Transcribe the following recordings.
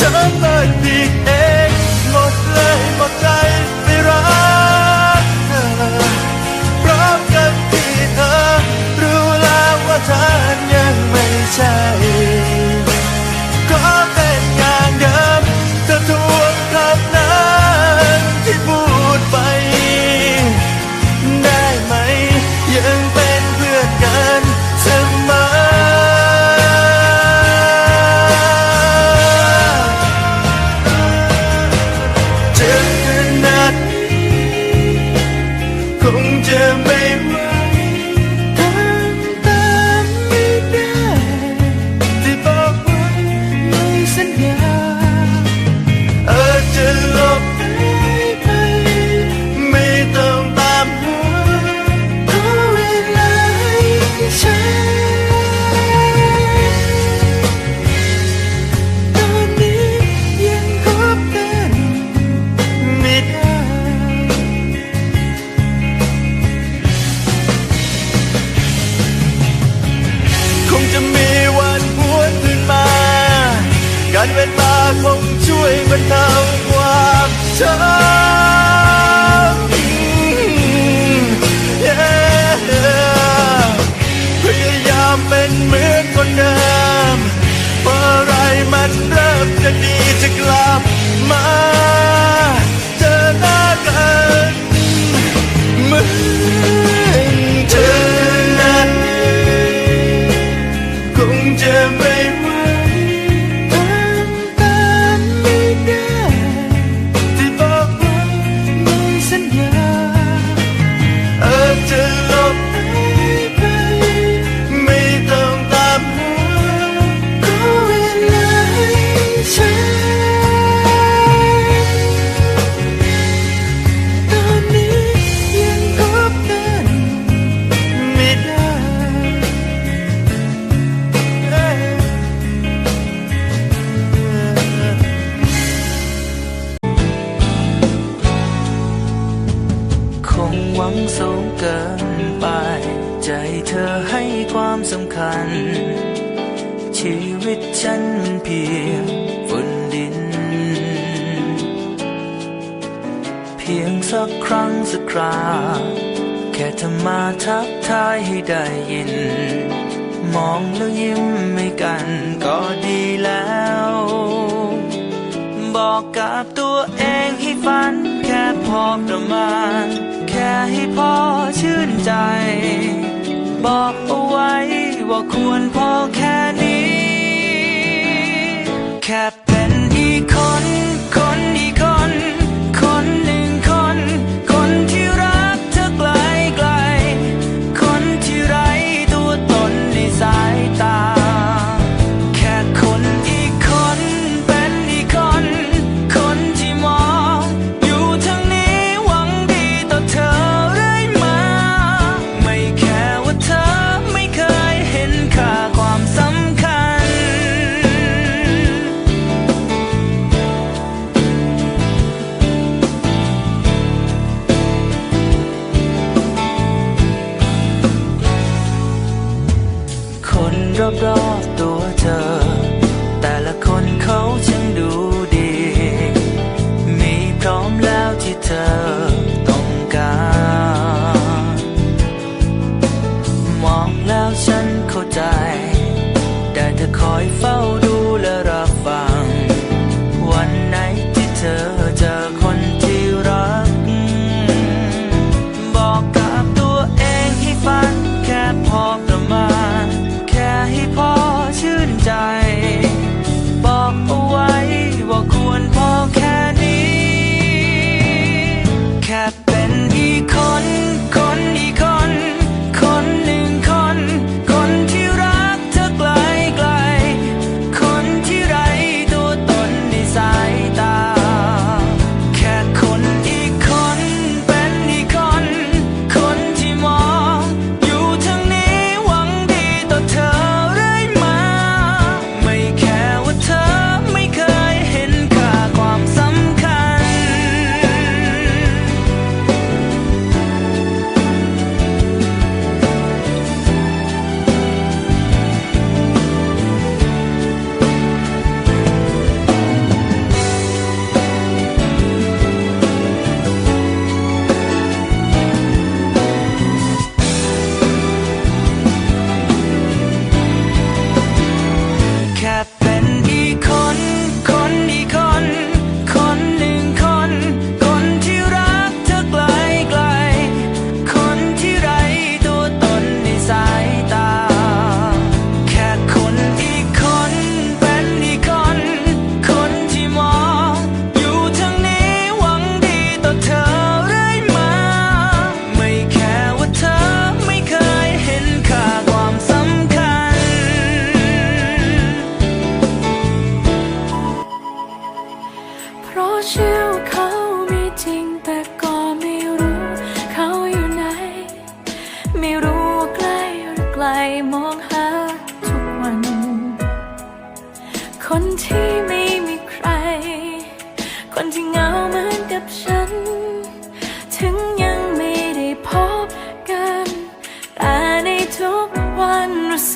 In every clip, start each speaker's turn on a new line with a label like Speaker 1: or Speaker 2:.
Speaker 1: ฉันเลยผิดเองหมดเลยหมดใจ ชีวิตฉันเพียง
Speaker 2: ฝุ่นดิน เพียงสักครั้งสักครา แค่เธอมาทักทายให้ได้ยิน มองแล้วยิ้มไม่กันก็ดีแล้ว บอกกับตัวเองให้ฝัน แค่พอประมาณ แค่ให้พอชื่นใจ บอกเอาไว้ว่าควรพอแค่นี้ door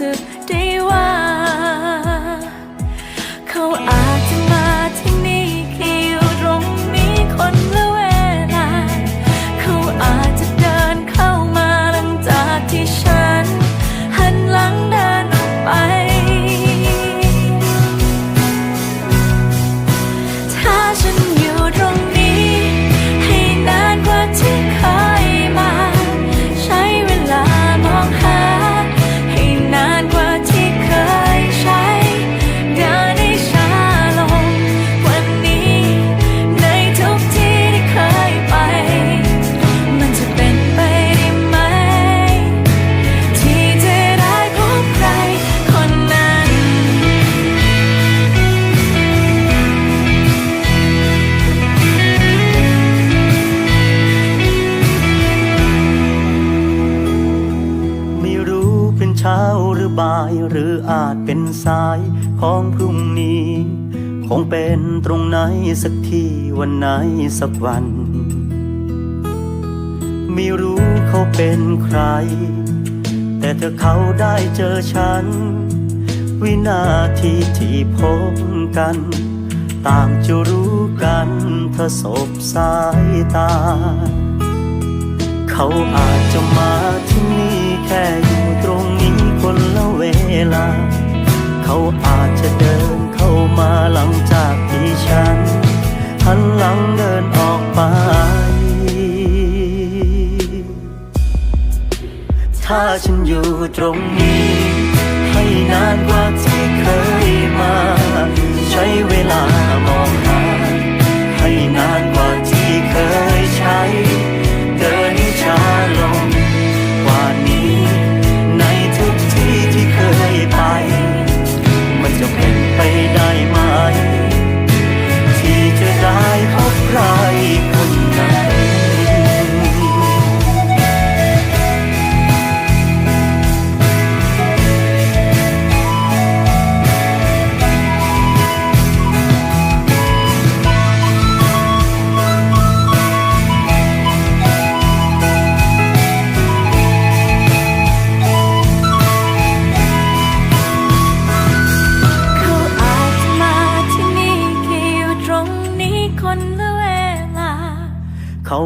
Speaker 2: of day one. วันไหนสักวัน ไม่รู้เขา
Speaker 3: เป็นใคร แต่เธอเขาได้เจ
Speaker 4: อฉัน วินาทีที่พบกัน ต่างจะรู้กันถ้าสบสายตา เขาอาจจะมาที่นี่แค่อยู่ตรงนี้คนละเวลา เขาอาจจะเดินเข้ามาหลังจากที่ฉัน หันหลังเดินออกไป ถ้าฉันอยู่ตรงนี้ ให้นานกว่าที่เคยมา ใช้เวลามอง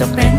Speaker 5: จะเป็น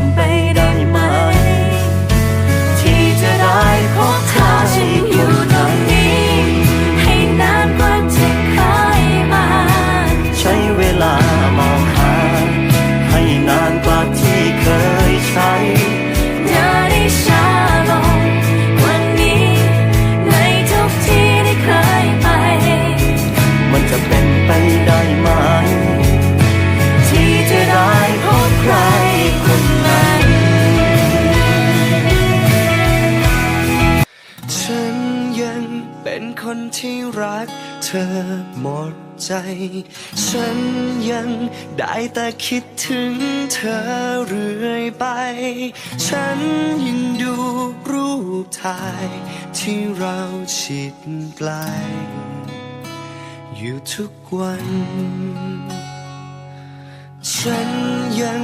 Speaker 5: เป็นคนที่รักเธอหมดใจ ฉันยังได้แต่คิดถึงเธอเรื่อยไป ฉันยังดูรูปถ่ายที่เราชิดไกล อยู่ทุกวัน ฉันยัง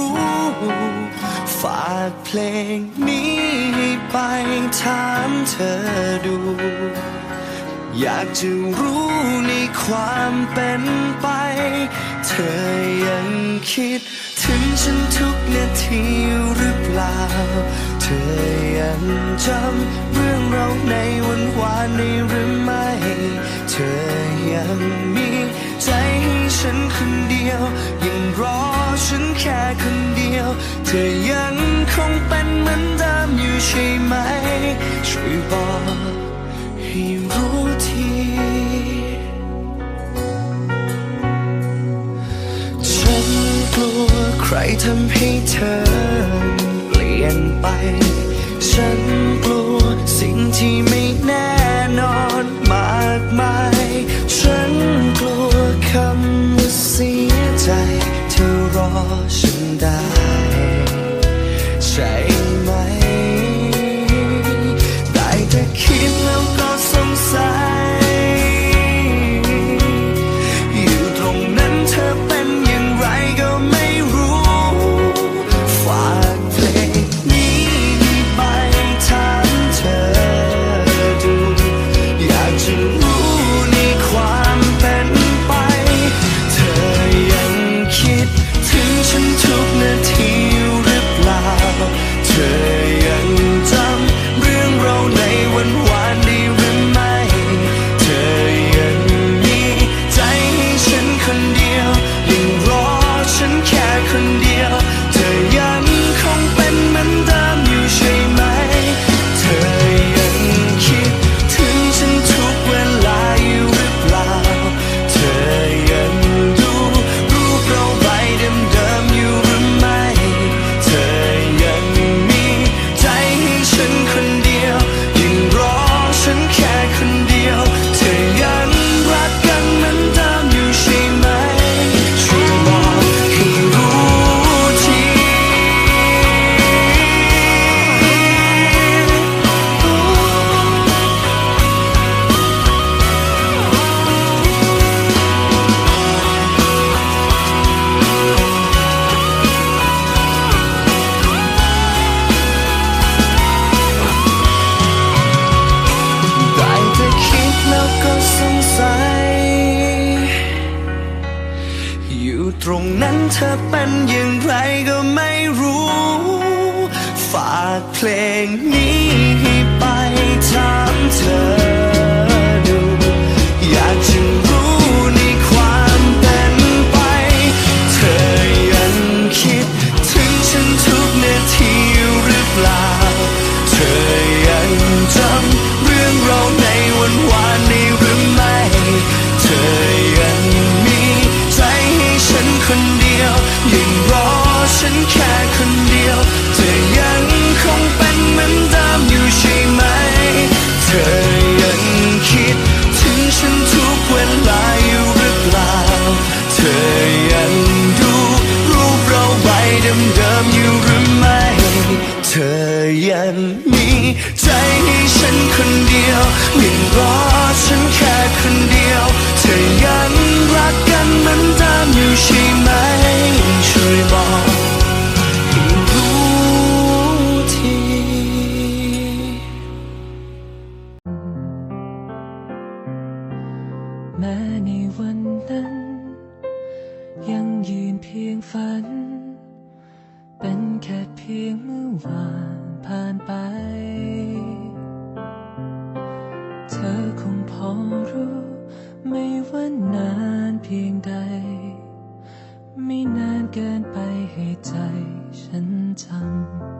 Speaker 5: ู้ ฝากเพลงนี้ให้ไปถามเธอดู อยากจะรู้ในความเป็นไป เธอยังคิดถึงฉันทุกนาทีหรือเปล่า เธอยังจำเรื่องเราในวันวานนี้หรือไม่ เธอยังมีใจให้ฉันคนเดียวยังรอ ฉันแค่คนเดียว เธอยังคงเป็นเหมือนเดิมอยู่ใช่ไหม ช่วยบอกให้รู้ทีฉันกลัวใครทำให้เธอเปลี่ยนไป ฉันกลัวสิ่งที่ไม่แน่นอนมากมาย ฉัน นี้ให้ไปถามเธอ เดิมอยู่หรือไม่ เธอยังมีใจให้ฉันคนเดียวยังรอฉันแค่คนเดียว เธอยังรักกันเหมือนเดิมอยู่ใช่ไหม ช่วยบอก รู้ไม่ว่านานเพี
Speaker 6: ยงใด ไม่นานเกินไปให้ใจฉันจำ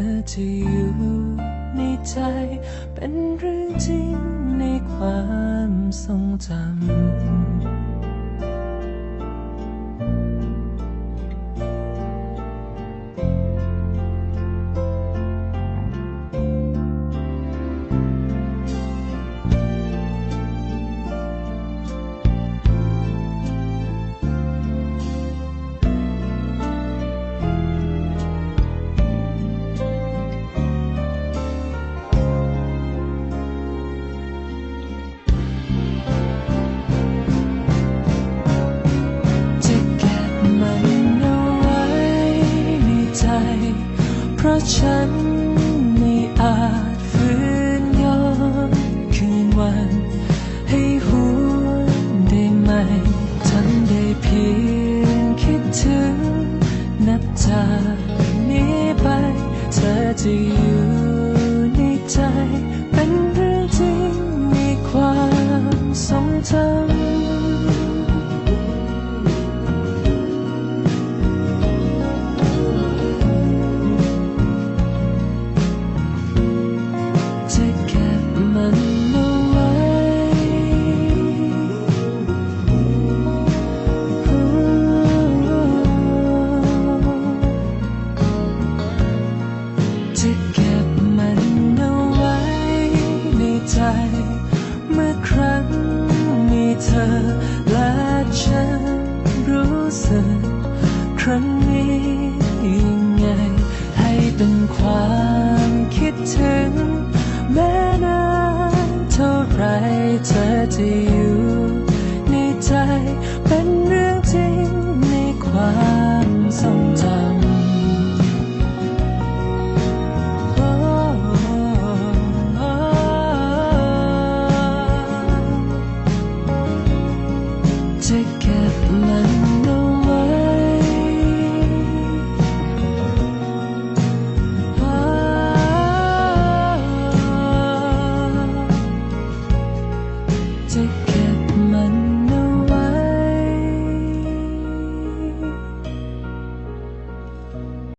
Speaker 6: อจะอยู่ในใจ เป็นเรื่องจริงในความทรงจำ ฉันไม่อาจฝืนย้อนคืนวัน ให้หวนได้ไหมทำได้เพียงคิดถึง นับจากนี้ไปเธอจะ